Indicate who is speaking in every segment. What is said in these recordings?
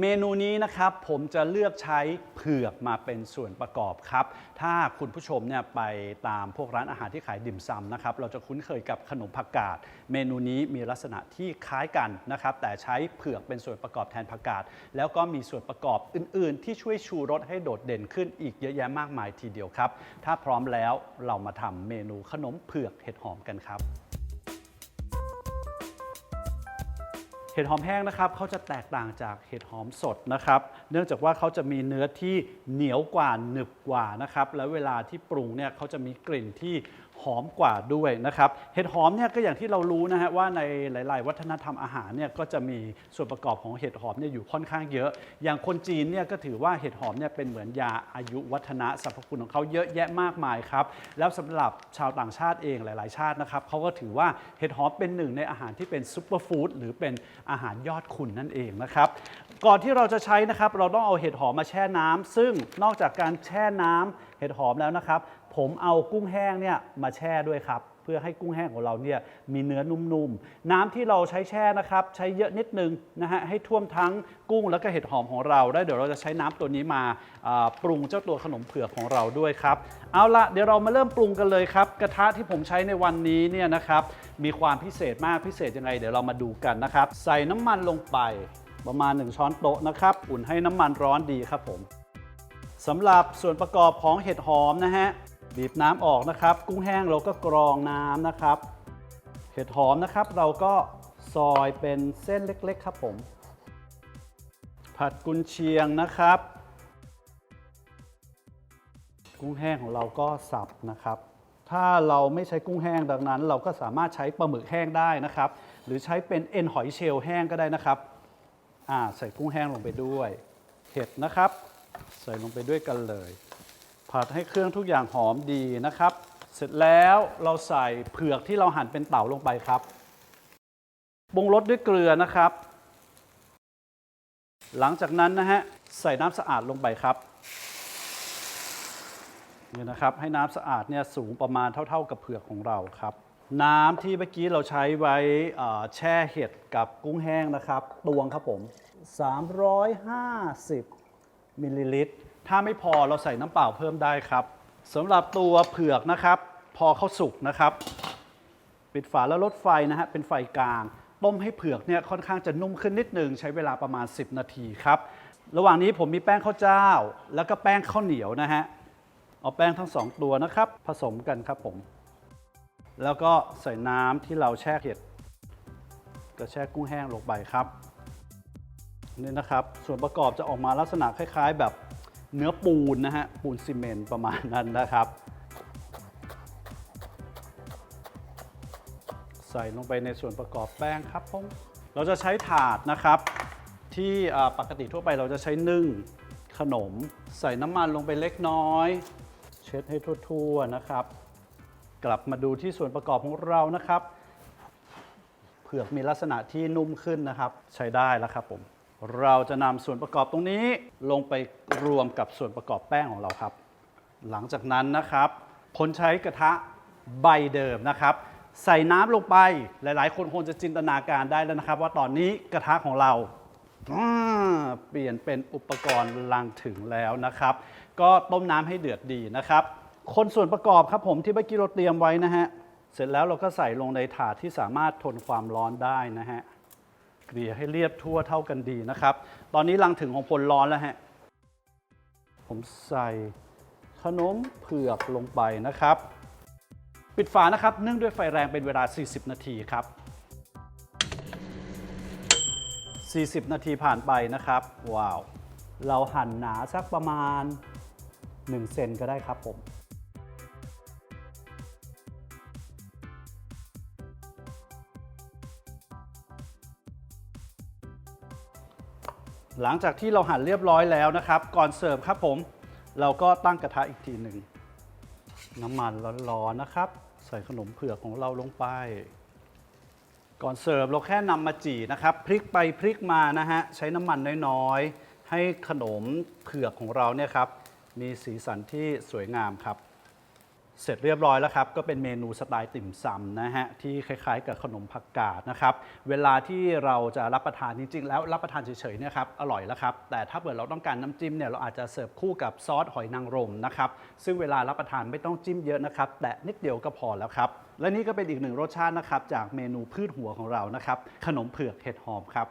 Speaker 1: เมนูนี้นะครับผมจะเลือกใช้เผือกมาเป็นส่วนประกอบครับ ถ้าคุณผู้ชมเนี่ยไปตามพวกร้านอาหารที่ขายดิ่มซำนะครับเราจะคุ้นเคยกับขนมผักกาด เมนูนี้มีลักษณะที่คล้ายกันนะครับแต่ใช้เผือกเป็นส่วนประกอบแทนผักกาด แล้วก็มีส่วนประกอบอื่น ๆ ที่ช่วยชูรสให้โดดเด่นขึ้นอีกเยอะแยะมากมายทีเดียวครับ ถ้าพร้อมแล้วเรามาทำเมนูขนมเผือกเห็ดหอมกันครับ เห็ดหอมแห้งนะครับเขาจะแตกต่างจากเห็ดหอมสดนะครับ เนื่องจากว่าเขาจะมีเนื้อที่เหนียวกว่าหนึบกว่านะครับ แล้วเวลาที่ปรุงเนี่ยเขาจะมีกลิ่นที่หอมกว่าด้วยนะครับ เห็ดหอมเนี่ยก็อย่างที่เรารู้นะฮะว่าในหลาย ๆ วัฒนธรรมอาหารเนี่ยก็จะมีส่วนประกอบของเห็ดหอมเนี่ยอยู่ค่อนข้างเยอะ อย่างคนจีนเนี่ยก็ถือว่าเห็ดหอมเนี่ยเป็นเหมือนยาอายุวัฒนะสรรพคุณของเขาเยอะแยะมากมายครับ แล้วสำหรับชาวต่างชาติเองหลาย ๆ ชาตินะครับเขาก็ถือว่าเห็ดหอมเป็นหนึ่งในอาหารที่เป็นซุปเปอร์ฟู้ดหรือเป็นอาหารยอดคุณนั่นเองนะครับ ก่อนที่เราจะใช้นะครับ เราต้องเอาเห็ดหอมมาแช่น้ำซึ่งนอกจากการแช่น้ำเห็ดหอมแล้วนะครับ ผมเอากุ้งแห้งเนี่ยมาแช่ด้วยครับ เพื่อให้กุ้งแห้งของเราเนี่ยมีเนื้อนุ่มๆ น้ำที่เราใช้แช่นะครับ ใช้เยอะนิดนึงนะฮะให้ท่วมทั้งกุ้งแล้วก็เห็ดหอมของเราได้เดี๋ยวเราจะใช้น้ำตัวนี้มาอ่าปรุงเจ้าตัวขนมเผือกของเราด้วยครับ เอาละเดี๋ยวเรามาเริ่มปรุงกันเลยครับ กระทะที่ผมใช้ในวันนี้เนี่ยนะครับมีความพิเศษมากพิเศษยังไง เดี๋ยวเรามาดูกันนะครับ ใส่น้ำมันลงไป ประมาณ 1 ช้อนโต๊ะนะครับ อุ่นให้น้ำมันร้อนดีครับผมสำหรับส่วนประกอบของเห็ดหอมนะฮะบีบน้ำออกนะครับ กุ้งแห้งเราก็กรองน้ำนะครับ เห็ดหอมนะครับ เราก็ซอยเป็นเส้นเล็กๆ ครับผม ผัดกุนเชียงนะครับ กุ้งแห้งของเราก็สับนะครับ ถ้าเราไม่ใช้กุ้งแห้งดังนั้น เราก็สามารถใช้ปลาหมึกแห้งได้นะครับ หรือใช้เป็นเอ็นหอยเชลล์แห้งก็ได้นะครับ อ่าใส่กุ้งแห้งลงไปด้วย เห็ดนะครับ ใส่ลงไปด้วยกันเลย ผัดให้เครื่องทุกอย่างหอมดีนะครับ เสร็จแล้วเราใส่เผือกที่เราหั่นเป็นเต๋าลงไปครับปรุงรสด้วยเกลือนะครับ หลังจากนั้นนะฮะใส่น้ำสะอาดลงไปครับนี่นะครับให้น้ำสะอาดเนี่ยสูงประมาณเท่า ๆกับเผือกของเราครับ น้ำที่เมื่อกี้เราใช้ไว้แช่เห็ดกับกุ้งแห้งนะครับตวงครับผม 350มิลลิลิตร ถ้าไม่พอเราใส่น้ำเปล่าเพิ่มได้ครับสำหรับตัวเผือกนะครับ พอเขาสุกนะครับ ปิดฝาแล้วลดไฟนะฮะเป็นไฟกลางต้มให้เผือกเนี่ยค่อนข้างจะนุ่มขึ้นนิดนึงใช้เวลาประมาณ 10 นาทีครับ ระหว่างนี้ผมมีแป้งข้าวเจ้า แล้วก็แป้งข้าวเหนียวนะฮะเอาแป้งทั้งสองตัวนะครับ ผสมกันครับผม แล้วก็ใส่น้ำที่เราแช่เห็ดก็แช่กุ้งแห้งลงไปครับนี่นะครับ ส่วนประกอบจะออกมาลักษณะคล้าย ๆ แบบเนื้อปูนนะฮะปูนซีเมนต์ประมาณนั้นนะครับ ใส่ลงไปในส่วนประกอบแป้งครับผมเราจะใช้ถาดนะครับ ที่ปกติทั่วไปเราจะใช้นึ่งขนม ใส่น้ำมันลงไปเล็กน้อย เช็ดให้ทั่วๆนะครับ กลับมาดูที่ส่วนประกอบของเรานะครับ เผือกมีลักษณะที่นุ่มขึ้นนะครับ ใช้ได้แล้วครับผม เราจะนำส่วนประกอบตรงนี้ลงไปรวมกับส่วนประกอบแป้งของเราครับ หลังจากนั้นนะครับคนใช้กระทะใบเดิมนะครับ ใส่น้ำลงไปหลาย ๆ คนคงจะจินตนาการได้แล้วนะครับ ว่าตอนนี้กระทะของเราอ่าเปลี่ยนเป็นอุปกรณ์ลังถึงแล้วนะครับ ก็ต้มน้ำให้เดือดดีนะครับ คนส่วนประกอบครับผมที่เมื่อกี้เราเตรียมไว้นะฮะ เสร็จแล้วเราก็ใส่ลงในถาดที่สามารถทนความร้อนได้นะฮะ เกลี่ยให้เรียบทั่วเท่ากันดีนะครับ ตอนนี้รังถึงของพลร้อนแล้วฮะ ผมใส่ขนมเผือกลงไปนะครับ ปิดฝานะครับนึ่งด้วยไฟแรงเป็นเวลา 40 นาทีครับ 40 นาทีผ่านไปนะครับ ว้าว เราหั่นหนาสักประมาณ 1 เซนก็ได้ครับผม หลังจากที่เราหั่นเรียบร้อยแล้วนะครับ ก่อนเสิร์ฟครับผม เราก็ตั้งกระทะอีกทีหนึ่งน้ำมันร้อนๆนะครับ ใส่ขนมเผือกของเราลงไป ก่อนเสิร์ฟเราแค่นำมาจี่นะครับพลิกไปพลิกมานะฮะใช้น้ำมันน้อยๆให้ขนมเผือกของเราเนี่ยครับมีสีสันที่สวยงามครับ เสร็จเรียบร้อยแล้วครับ ก็เป็นเมนูสไตล์ติ่มซำนะฮะ ที่คล้ายๆ กับขนมผักกาดนะครับ เวลาที่เราจะรับประทานจริงๆ แล้วรับประทานเฉยๆเนี่ยครับอร่อยแล้วครับ แต่ถ้าเกิดเราต้องการน้ำจิ้มเนี่ยเราอาจจะเสิร์ฟคู่กับซอสหอยนางรมนะครับ ซึ่งเวลารับประทานไม่ต้องจิ้มเยอะนะครับ แต่นิดเดียวก็พอแล้วครับ และนี่ก็เป็นอีกหนึ่งรสชาตินะครับจากเมนูพืชหัวของเรานะครับขนมเผือกเห็ดหอมครับ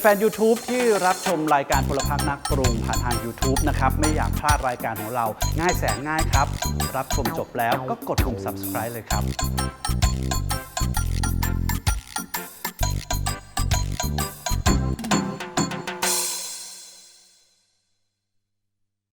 Speaker 1: แฟนๆ YouTube ที่รับชมรายการพลพักนักปรุงผ่านทาง YouTube นะครับ ไม่อยากพลาดรายการของเราง่ายแสนง่ายครับ รับชมจบแล้วก็กดปุ่ม subscribe เลยครับ